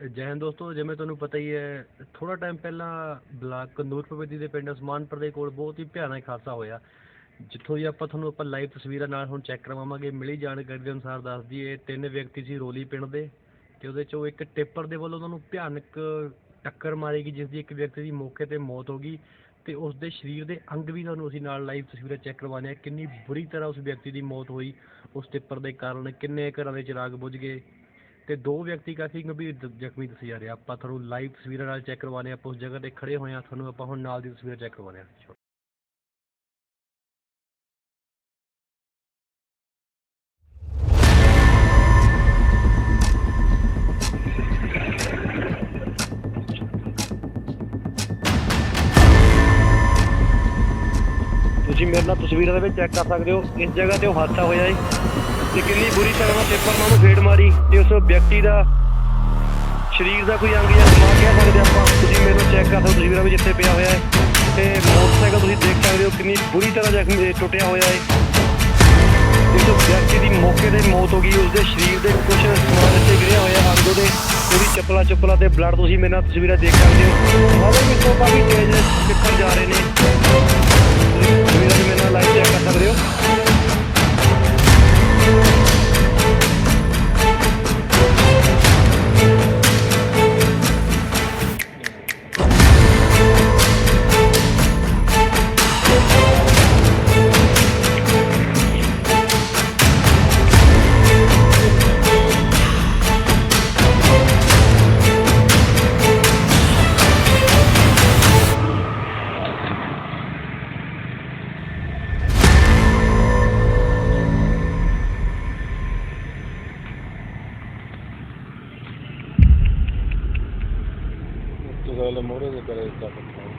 ਜੈ ਹਿੰਦ ਦੋਸਤੋ, ਜਿਵੇਂ ਤੁਹਾਨੂੰ ਪਤਾ ਹੀ ਹੈ ਥੋੜਾ ਟਾਈਮ ਪਹਿਲਾਂ ਬਲਾਕ ਕੰਦੂਰ ਪਵਿੱਤੀ ਦੇ ਪਿੰਡ ਉਸਮਾਨਪੁਰ ਦੇ ਕੋਲ ਬਹੁਤ ਹੀ ਭਿਆਨਕ ਹਾਦਸਾ ਹੋਇਆ। ਜਿੱਥੋਂ ਦੀ ਆਪਾਂ ਤੁਹਾਨੂੰ ਆਪਾਂ ਲਾਈਵ ਤਸਵੀਰਾਂ ਨਾਲ ਹੁਣ ਚੈੱਕ ਕਰਵਾਵਾਂਗੇ, ਮਿਲੀ ਜਾਣਕਾਰੀ ਦੇ ਅਨੁਸਾਰ ਦੱਸ ਦਈਏ, ਤਿੰਨ ਵਿਅਕਤੀ ਸੀ ਰੋਲੀ ਪਿੰਡ ਦੇ ਤੇ ਉਹਦੇ ਚੋਂ ਇੱਕ ਟਿੱਪਰ ਦੇ ਵੱਲੋਂ ਉਹਨਾਂ ਨੂੰ ਭਿਆਨਕ ਟੱਕਰ ਮਾਰੀ ਗਈ ਜਿਸ ਦੀ ਇੱਕ ਵਿਅਕਤੀ ਦੀ ਮੌਕੇ ਤੇ ਮੌਤ ਹੋ ਗਈ ਤੇ ਉਸ ਦੇ ਸਰੀਰ ਦੇ ਅੰਗ ਵੀ ਤੁਹਾਨੂੰ ਅਸੀਂ ਨਾਲ ਲਾਈਵ ਤਸਵੀਰਾਂ ਚੈੱਕ ਕਰਵਾਉਂਦੇ ਹਾਂ। ਕਿੰਨੀ ਬੁਰੀ ਤਰ੍ਹਾਂ ਉਸ ਵਿਅਕਤੀ ਦੀ ਮੌਤ ਹੋਈ, ਉਸ ਟਿੱਪਰ ਦੇ ਕਾਰਨ ਕਿੰਨੇ ਘਰਾਂ ਦੇ ਚਿਰਾਗ ਬੁਝ ਗਏ ਅਤੇ ਦੋ ਵਿਅਕਤੀ ਕਾਫੀ ਗੰਭੀਰ ਦ- ਜ਼ਖਮੀ ਦੱਸੇ ਜਾ ਰਹੇ ਆ। ਆਪਾਂ ਤੁਹਾਨੂੰ ਲਾਈਵ ਤਸਵੀਰਾਂ ਨਾਲ ਚੈੱਕ ਕਰਵਾਉਂਦੇ ਹਾਂ। ਆਪਾਂ ਉਸ ਜਗ੍ਹਾ ਤੇ ਖੜ੍ਹੇ ਹੋਏ ਹਾਂ। ਤੁਹਾਨੂੰ ਆਪਾਂ ਹੁਣ ਨਾਲ ਦੀ ਤਸਵੀਰਾਂ ਚੈੱਕ ਕਰਵਾਉਂਦੇ ਹਾਂ। ਤੁਸੀਂ ਮੇਰੇ ਨਾਲ ਤਸਵੀਰਾਂ ਦੇ ਵਿੱਚ ਚੈੱਕ ਕਰ ਸਕਦੇ ਹੋ। ਇਸ ਜਗ੍ਹਾ ਤੇ ਉਹ ਹਾਦਸਾ ਹੋਇਆ ਹੈ ਤੇ ਕਿੰਨੀ ਬੁਰੀ ਤਰ੍ਹਾਂ ਨਾਲ ਪੇਪਰ ਨਾਲ ਉਹਨੂੰ ਫੇੜ ਮਾਰੀ ਤੇ ਉਸ ਵਿਅਕਤੀ ਦਾ ਸਰੀਰ ਦਾ ਕੋਈ ਅੰਗ ਜਾਂ ਦਿਮਾਗ ਕਹਿ ਸਕਦੇ ਆਪਾਂ? ਤੁਸੀਂ ਮੇਰੇ ਨਾਲ ਚੈੱਕ ਕਰ ਸਕਦੇ ਹੋ, ਤਸਵੀਰਾਂ ਵਿੱਚ ਇੱਥੇ ਪਿਆ ਹੋਇਆ ਹੈ। ਤੇ ਮੋਟਰਸਾਈਕਲ ਤੁਸੀਂ ਦੇਖ ਸਕਦੇ ਹੋ, ਕਿੰਨੀ ਬੁਰੀ ਤਰ੍ਹਾਂ ਜ਼ਖਮੀ ਟੁੱਟਿਆ ਹੋਇਆ ਹੈ। ਇਸ ਵਿਅਕਤੀ ਦੀ ਮੌਕੇ ਤੇ ਮੌਤ ਹੋ ਗਈ, ਉਸਦੇ ਸਰੀਰ ਦੇ ਕੁਝ ਸਮਾਨ ਇੱਥੇ ਗਿਰਿਆ ਹੋਇਆ ਅੰਗ ਉਹਦੇ। ਉਹਦੀ ਚੱਪਲਾ ਚੱਪਲਾ ਤੇ ਬਲੱਡ ਤੁਸੀਂ ਮੇਰੇ ਨਾਲ ਤਸਵੀਰਾਂ ਦੇਖ ਸਕਦੇ ਹੋ। ਉਹਦੇ ਵਿੱਚੋਂ ਕਾਫੀ ਤੇਜ਼ ਚੱਕਰ ਜਾ ਰਹੇ ਨੇ। todos los muros de Pérez afectado.